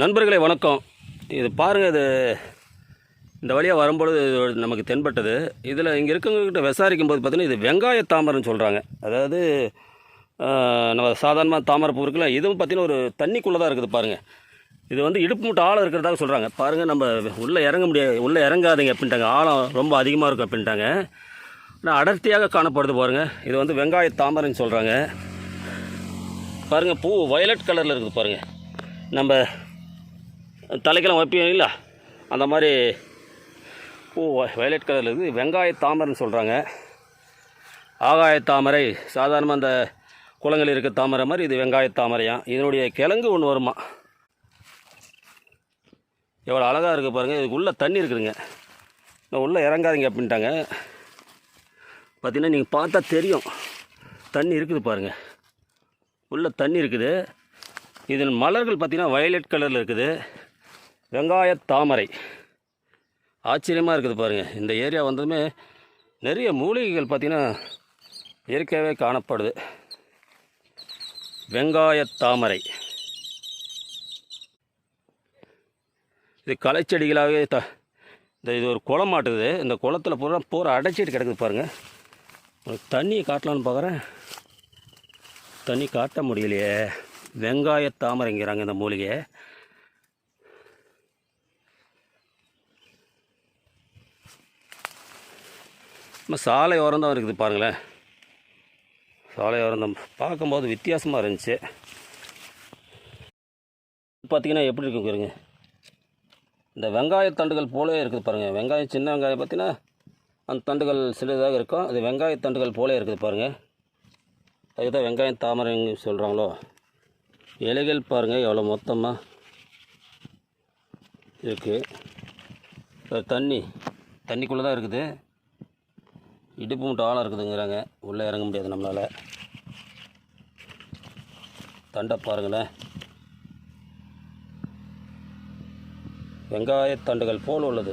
நண்பர்களே வணக்கம். இது பாருங்கள் இது இந்த வழியாக வரும்பொழுது இது நமக்கு தென்பட்டது. இதில் இங்கே இருக்கவங்ககிட்ட விசாரிக்கும் போது பார்த்தீங்கன்னா இது வெங்காய தாமரைன்னு சொல்கிறாங்க அதாவது நம்ம சாதாரணமாக தாமரை பூ இருக்குல்ல இதுவும் பார்த்தீங்கன்னா ஒரு தண்ணிக்குள்ளே தான் இருக்குது பாருங்கள் இது வந்து இடுப்பு மூட்டை ஆழம் இருக்கிறதாக சொல்கிறாங்க பாருங்கள் நம்ம உள்ளே இறங்க முடியாது உள்ளே இறங்காதீங்க அப்படின்ட்டாங்க. ஆழம் ரொம்ப அதிகமாக இருக்கும் அப்படின்ட்டாங்க. ஆனால் அடர்த்தியாக காணப்படுது பாருங்கள் இது வந்து வெங்காய தாமரைன்னு சொல்கிறாங்க பாருங்கள் பூ வயலட் கலரில் இருக்குது பாருங்கள் நம்ம தலைக்கெல்லாம் வைப்பீங்க இல்லை. அந்த மாதிரி பூ வயலட் கலரில் இருக்குது வெங்காய தாமரைன்னு சொல்கிறாங்க ஆகாய தாமரை சாதாரணமாக அந்த குளங்கள் இருக்க தாமரை மாதிரி இது வெங்காய தாமரையாம் இதனுடைய கிழங்கு ஒன்று வருமா? எவ்வளோ அழகாக இருக்குது பாருங்கள் இதுக்கு உள்ளே தண்ணி இருக்குதுங்க. நான் உள்ளே இறங்காதீங்க அப்படின்ட்டாங்க. பார்த்தீங்கன்னா நீங்கள் பார்த்தா தெரியும். தண்ணி இருக்குது பாருங்கள் உள்ளே தண்ணி இருக்குது. இதன் மலர்கள் பார்த்தீங்கன்னா வயலட் கலரில் இருக்குது. வெங்காய தாமரை. ஆச்சரியமாக இருக்குது பாருங்கள் இந்த ஏரியா வந்ததுமே நிறைய மூலிகைகள் பார்த்திங்கன்னா இயற்கையாகவே காணப்படுது. வெங்காய தாமரை. இது களைச்செடிகளாகவே த இந்த இது ஒரு குளம் மாட்டுது. இந்த குளத்தில் பூரா பூரா அடைச்சிட்டு கிடக்குது பாருங்கள் தண்ணியை காட்டலான்னு பார்க்குறேன் தண்ணி காட்ட முடியலையே. வெங்காய தாமரைங்கிறாங்க இந்த மூலிகையை. நம்ம சாலை ஓரம் தான் இருக்குது பாருங்களேன். சாலை ஓரம் தான் பார்க்கும்போது வித்தியாசமாக இருந்துச்சு. பார்த்தீங்கன்னா எப்படி இருக்கு பாருங்க. இந்த வெங்காய தண்டுகள் போலே இருக்குது பாருங்கள் வெங்காயம் சின்ன வெங்காயம் பார்த்தீங்கன்னா அந்த தண்டுகள் சிறிதாக இருக்கும். அது வெங்காய தண்டுகள் போலே இருக்குது பாருங்கள் அதுதான் வெங்காயம் தாமரைன்னு சொல்கிறாங்களோ இலைகள் பாருங்கள் எவ்வளோ மொத்தமாக இருக்குது தண்ணி. தண்ணிக்குள்ளே தான் இருக்குது. இடுப்பு மட்டும் ஆழம் இருக்குதுங்கிறாங்க. உள்ளே இறங்க முடியாது நம்மளால். தண்டை பாருங்களேன். வெங்காயத்தண்டுகள் போல் உள்ளது.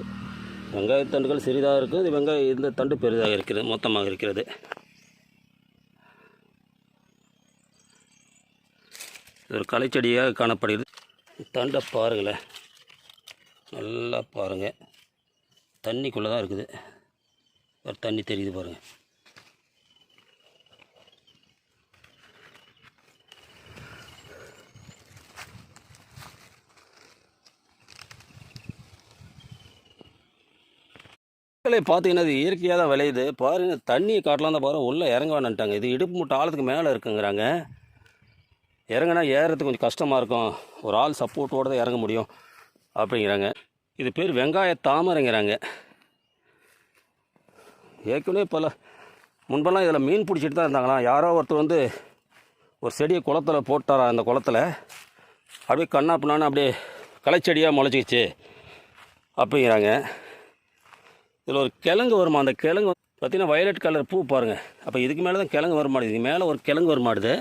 வெங்காயத்தண்டுகள் சிறிதாக இருக்குது. இது இந்த தண்டு பெரிதாக இருக்கிறது மொத்தமாக இருக்கிறது. இது ஒரு களைச்செடியாக காணப்படுகிறது. தண்டை பாருங்களேன். நல்லா பாருங்கள் தண்ணிக்குள்ளே தான் இருக்குது. ஒரு தண்ணி தெரியுது பாருங்கள் பார்த்தீங்கன்னா இது இயற்கையாக தான் விளையுது. பாருங்க தண்ணியை காட்டலாம் தான் பாருங்கள் உள்ளே இறங்க வேணான்ட்டாங்க இது இடுப்பு மூட்டை ஆழத்துக்கு மேலே இருக்குங்கிறாங்க. இறங்கினா ஏறுறதுக்கு கொஞ்சம் கஷ்டமாக இருக்கும். ஒரு ஆள் சப்போர்ட்டோடு தான் இறங்க முடியும் அப்படிங்கிறாங்க. இது பேர் வெங்காய தாமரைங்கிறாங்க. ஏற்கனவே பல முன்பெல்லாம் இதில் மீன் பிடிச்சிட்டு தான் இருந்தாங்களாம். யாரோ ஒருத்தர் வந்து ஒரு செடியை குளத்துல போட்டாரா அந்த குளத்துல. அப்படியே கண்ணா பின்னான்னு அப்படியே களைச்செடியாக முளைச்சிக்கிச்சு அப்படிங்கிறாங்க. இதில் ஒரு கிழங்கு வருமா? அந்த கிழங்கு பார்த்திங்கன்னா வயலட் கலர் பூ பாருங்கள் அப்போ இதுக்கு மேலே தான் கிழங்கு வர இது மேலே ஒரு கிழங்கு வரமாடுது.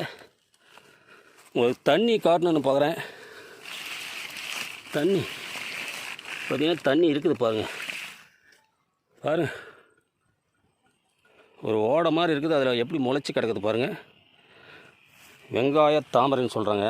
உங்களுக்கு தண்ணி காட்டணும்னு பார்க்குறேன். தண்ணி. பார்த்தீங்கன்னா தண்ணி இருக்குது பாருங்கள் பாருங்கள் ஒரு ஓடை மாதிரி இருக்குது அதில் எப்படி முளைச்சி கிடக்குது பாருங்கள் வெங்காய தாமரைன்னு சொல்கிறாங்க